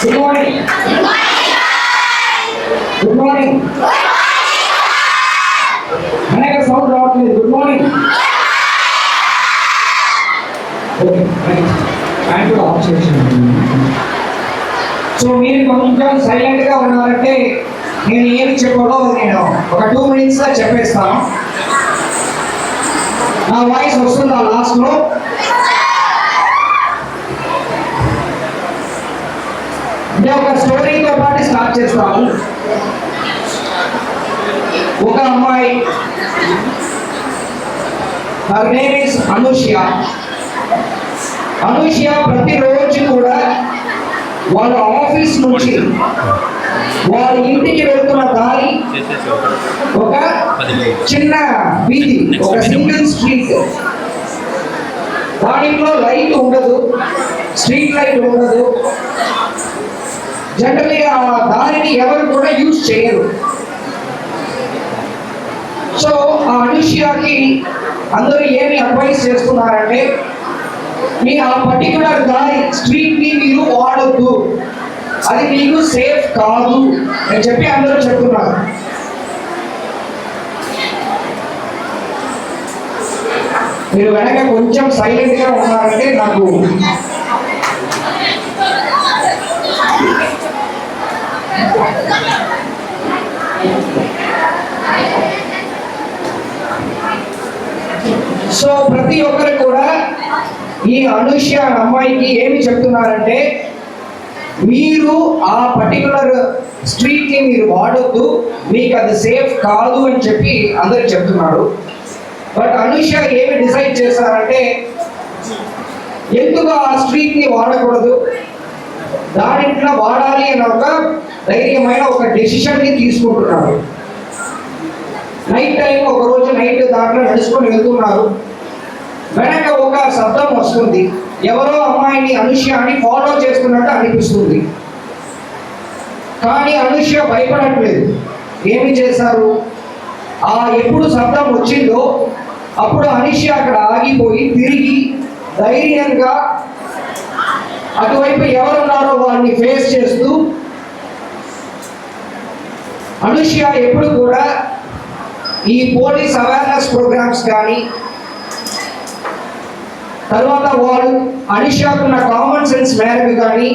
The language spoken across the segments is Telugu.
గుడ్ మార్నింగ్ గుడ్ మార్నింగ్ మనకి సౌండ్ రావట్లేదు good morning okay thank you off చేసాను సో మీరు కొంచెం సైలెంట్గా ఉన్నారంటే నేను ఏమి చెప్పాలో నేను ఒక టూ మినిట్స్లో చెప్పేస్తాను. నా వాయిస్ వస్తుందా లాస్ట్లో అంటే ఒక స్టోరీతో పాటు స్టార్ట్ చేస్తాము. ఒక అమ్మాయి her name is Anushya Anushya ప్రతిరోజు కూడా వాళ్ళ ఆఫీస్ నుంచి వాళ్ళ ఇంటికి వెళ్తున్న దారి ఒక చిన్న వీధి ఒక సింగిల్ స్ట్రీట్ దానిలో లైట్ ఉండదు స్ట్రీట్ లైట్ ఉండదు. జనరల్లీ ఆ దారిని ఎవరు కూడా యూజ్ చేయరు. సో ఆ అనుష్యకి అందరూ ఏమి అడ్వైస్ చేస్తున్నారంటే మీ ఆ పర్టికులర్ దారి స్ట్రీట్ని మీరు వాడొద్దు. అది మీకు సేఫ్ కాదు. అని చెప్పి అందరూ చెప్తున్నారు. మీరు వెనక కొంచెం సైలెంట్గా ఉన్నారంటే నాకు సో ప్రతి ఒక్కరు కూడా ఈ అనుష్య అమ్మాయికి ఏమి చెప్తున్నారంటే మీరు ఆ పర్టికులర్ స్ట్రీట్ని మీరు వాడొద్దు మీకు అది సేఫ్ కాదు అని చెప్పి అందరు చెప్తున్నారు. బట్ అనుష ఏమి డిసైడ్ చేశారంటే ఎందుకు ఆ స్ట్రీట్ని వాడకూడదు? దానిట్లో వాడాలి అనే ఒక ధైర్యమైన ఒక డెసిషన్ని తీసుకుంటున్నారు నైట్ టైం ఒక రోజు నైట్ దాంట్లో నడుచుకొని వెళ్తున్నారు. వెనక ఒక శబ్దం వస్తుంది. ఎవరో అమ్మాయిని అనుష్యాన్ని ఫాలో చేస్తున్నట్టు అనిపిస్తుంది. కానీ అనుష్య భయపడట్లేదు. ఏమి చేశారు? ఆ ఎప్పుడు శబ్దం వచ్చిందో అప్పుడు అనుష్య అక్కడ ఆగిపోయి తిరిగి ధైర్యంగా అటువైపు ఎవరున్నారో వారిని ఫేస్ చేస్తూ అనుష్య ఎప్పుడు కూడా ఈ పోలీస్ అవేర్నెస్ ప్రోగ్రామ్స్ కానీ తర్వాత వాళ్ళు అనుష్యకున్న కామన్ సెన్స్ మేరకు కానీ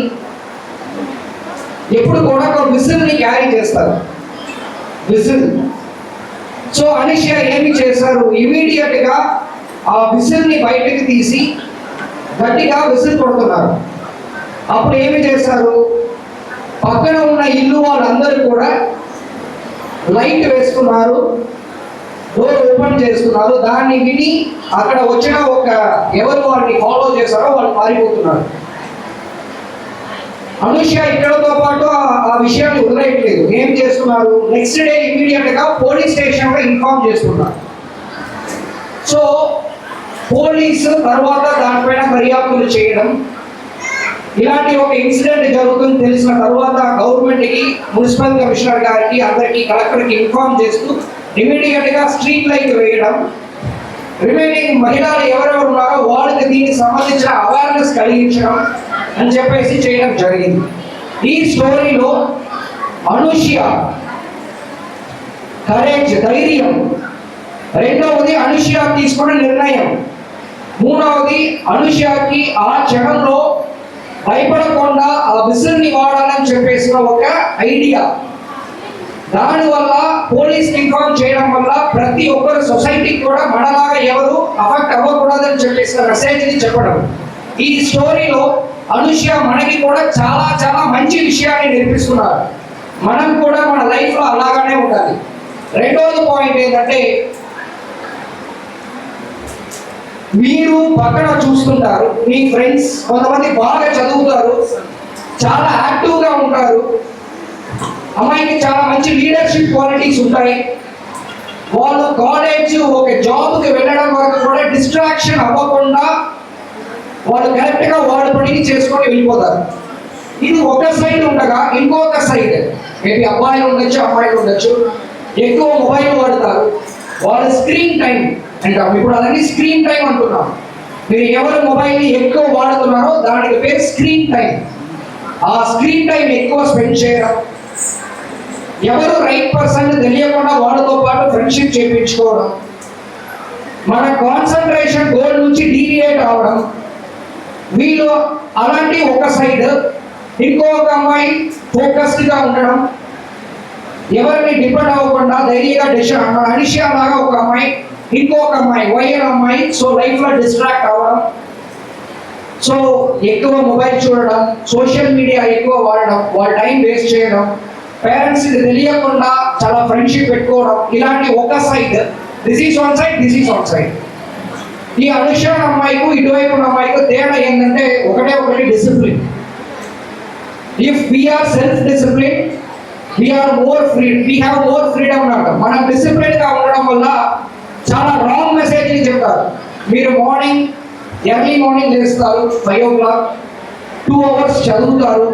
ఎప్పుడు కూడా ఒక విజిల్ని క్యారీ చేస్తారు. విజిల్ సో అనుష్య ఏమి చేశారు? ఇమీడియట్గా ఆ విజిల్ని బయటకు తీసి గట్టిగా విజిల్ కొడుతున్నారు. అప్పుడు ఏమి చేశారు? పక్కన ఉన్న ఇల్లు వాళ్ళందరూ కూడా లైట్ వేసుకున్నారు. డోర్ ఓపెన్ చేస్తున్నారు దాన్ని విని అక్కడ వచ్చిన ఒక ఎవరు వారిని ఫాలో చేశారో వాళ్ళు పారిపోతున్నారు అనుష్య ఇక్కడతో పాటు ఆ- విషయాన్ని వదిలేయట్లేదు. ఏం చేస్తున్నారు? నెక్స్ట్ డే ఇమీడియట్గా పోలీస్ స్టేషన్లో ఇన్ఫార్మ్ చేస్తున్నారు. సో పోలీసు తర్వాత దానిపైన దర్యాప్తులు చేయడం ఇలాంటి ఒక ఇన్సిడెంట్ జరుగుతుంది తెలిసిన తర్వాత గవర్నమెంట్కి మున్సిపల్ కమిషనర్ గారికి అందరికి కలెక్టర్కి ఇన్ఫార్మ్ చేస్తూ ఇమీడియట్గా స్ట్రీట్ లైట్ వేయడం. రిమైనింగ్ మహిళలు ఎవరెవరు ఉన్నారో వాళ్ళకి దీనికి సంబంధించిన అవేర్నెస్ కలిగించడం అని చెప్పేసి చేయడం జరిగింది. ఈ స్టోరీలో అనుష్య కరేజ్ ధైర్యం రెండవది అనుష్య తీసుకున్న నిర్ణయం. మూడవది అనుష్యకి ఆ క్షణంలో భయపడకుండా ఆ విసురుని వాడాలని చెప్పేసిన ఒక ఐడియా. దానివల్ల పోలీస్ ఇన్ఫార్మ్ చేయడం వల్ల ప్రతి ఒక్కరు సొసైటీకి కూడా మనలాగా ఎవరు అఫెక్ట్ అవ్వకూడదని చెప్పేసిన మెసేజ్ని చెప్పడం. ఈ స్టోరీలో అనుష్య మనకి కూడా చాలా చాలా మంచి విషయాన్ని నేర్పిస్తున్నారు. మనం కూడా మన లైఫ్లో అలాగానే ఉండాలి. రెండవది పాయింట్ ఏంటంటే మీరు పక్కన చూస్తుంటారు. మీ ఫ్రెండ్స్ కొంతమంది బాగా చదువుతారు. చాలా యాక్టివ్గా ఉంటారు. అమ్మాయికి చాలా మంచి లీడర్షిప్ క్వాలిటీస్ ఉంటాయి. వాళ్ళు కాలేజ్ ఒక జాబ్కి వెళ్ళడం వరకు కూడా డిస్ట్రాక్షన్ అవ్వకుండా వాళ్ళు కరెక్ట్గా వాళ్ళ పనిని చేసుకొని వెళ్ళిపోతారు. ఇది ఒక సైడ్ ఉండగా ఇంకొక సైడ్ మేబీ అబ్బాయిలు ఉండొచ్చు అమ్మాయిలు ఉండొచ్చు. ఎక్కువ మొబైల్ వాడతారు. వాళ్ళ స్క్రీన్ టైం అంటాం uh, ఇప్పుడు అలాగే స్క్రీన్ టైం అంటున్నాం. మీరు ఎవరు మొబైల్ ఎక్కువ వాడుతున్నారో దానికి పేరు స్క్రీన్ టైం ఆ స్క్రీన్ టైం ఎక్కువ స్పెండ్ చేయడం. ఎవరు రైట్ పర్సన్ తెలియకుండా వాళ్ళతో పాటు ఫ్రెండ్షిప్ చేయించుకోవడం మన కాన్సన్ట్రేషన్ గోల్ నుంచి డీవియేట్ అవడం. వీళ్ళు అలాంటి ఒక సైడ్ ఇంకొక అమ్మాయి ఫోకస్డ్గా ఉండడం. ఎవరిని డిపెండ్ అవ్వకుండా ధైర్యంగా డిసిషన్ అనిషియా లాగా ఒక అమ్మాయి ఇంకొక అమ్మాయి వైఎల్ అమ్మాయి సో లైఫ్లో డిస్ట్రాక్ట్ అవ్వడం. సో ఎక్కువ మొబైల్ చూడడం సోషల్ మీడియా ఎక్కువ వాడడం వాళ్ళ టైం వేస్ట్ చేయడం. పేరెంట్స్ తెలియకుండా చాలా ఫ్రెండ్షిప్ పెట్టుకోవడం. ఇలాంటి ఒక side this is one side this is one side. ఈ అనుష్య అమ్మాయికు ఇటువైపు ఉన్న అమ్మాయికు తేడా ఏంటంటే ఒకటే ఒకటి discipline if we are self discipline we are more free we have more freedom అంటాం మనం డిసిప్లిన్గా ఉండడం వల్ల మీరు మార్నింగ్ ఎర్లీ మార్నింగ్ లేస్తారు five o'clock two hours చదువుతారు